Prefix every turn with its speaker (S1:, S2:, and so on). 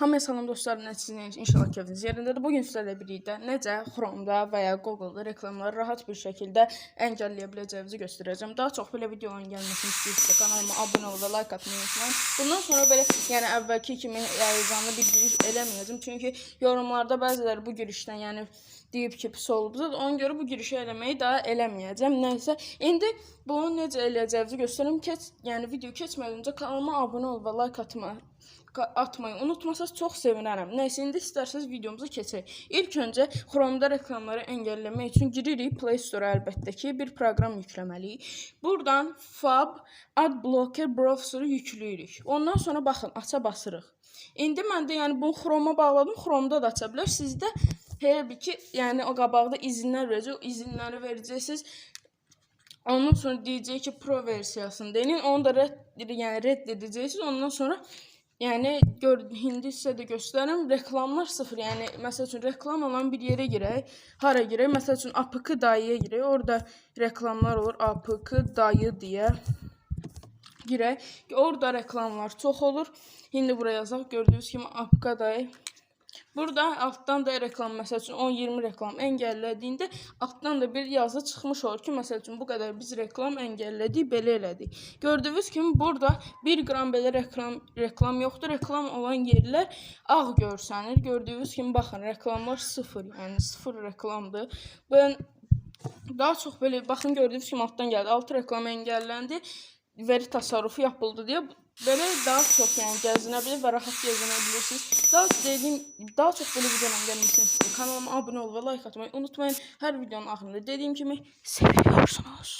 S1: Hamıya salam dostlar, nəticəniz inşallah keyfiniz yerindədir. Bugün sizlərlə birlikdə necə Chrome-da və ya Google-da reklamları rahat bir şəkildə əngəlləyə biləcəyinizi göstərəcəm. Daha çox belə videoların gəlməsini istəyirsinizsə kanalıma abunə ol və like atmayı unutmayın. Bundan sonra belə yəni əvvəlki kimi həyəcanlı bir giriş eləməyəcəm. Çünki yorumlarda bəziləri bu girişdən yəni deyib ki, pis olubsa, ona görə bu girişi eləməyi daha eləməyəcəm. Nəysə, indi bunu necə eləyəcəyinizi göstərim. Keç, yəni video keçmədən öncə kanalıma abunə ol və like atma ka- atmayı unutmasanız çox sevinərəm. Nəysə, indi istərsəz videomuza keçək. İlk öncə Chrome-da reklamları əngəlləmək üçün giririk Play Store əlbəttə ki, bir proqram yükləməliyik. Buradan Fab Ad Blocker browseru yükləyirik. Ondan sonra baxın, aça basırıq. İndi mən də yəni bunu Chrome-a bağladım. Chrome-da da aça bilər. Sizdə hər ki, yəni o qabaqda izinlər verəcək. O izinləri verəcəksiniz. Ondan sonra deyəcək ki, Pro versiyasını deyin. Onu da rədd, yəni rədd edəcəksiniz. Ondan sonra yəni gör indi də göstərim. Reklamlar sıfır. Yəni məsəl üçün reklam olan bir yerə girək. Hara girək? Məsəl üçün APK dayıya girək. Orada reklamlar olur. APK dayı deyə girək. Orada reklamlar çox olur. İndi buraya yazaq. Gördüyünüz kimi APK dayı Burada altdan da reklam məsəl üçün 10-20 reklam əngəllədiyində altdan da bir yazı çıxmış olur ki, məsəl üçün bu qədər biz reklam əngəllədik, belə elədik. Gördüyünüz kimi burada 1 qram belə reklam reklam yoxdur. Reklam olan yerlər ağ görsənir. Gördüyünüz kimi baxın, reklamlar sıfır, yəni sıfır reklamdır. Ben daha çox belə baxın gördüyünüz kimi altdan gəldi. 6 reklam əngəlləndi. Veri tasarrufu yapıldı deyə belə daha çox yəni gəzinə bilir və rahat gəzinə bilirsiniz. Daha dediyim daha çox belə videoların gəlməsini istəyirəm. Kanalıma abunə ol və like atmayı unutmayın. Hər videonun axırında dediyim kimi seviyorsunuz.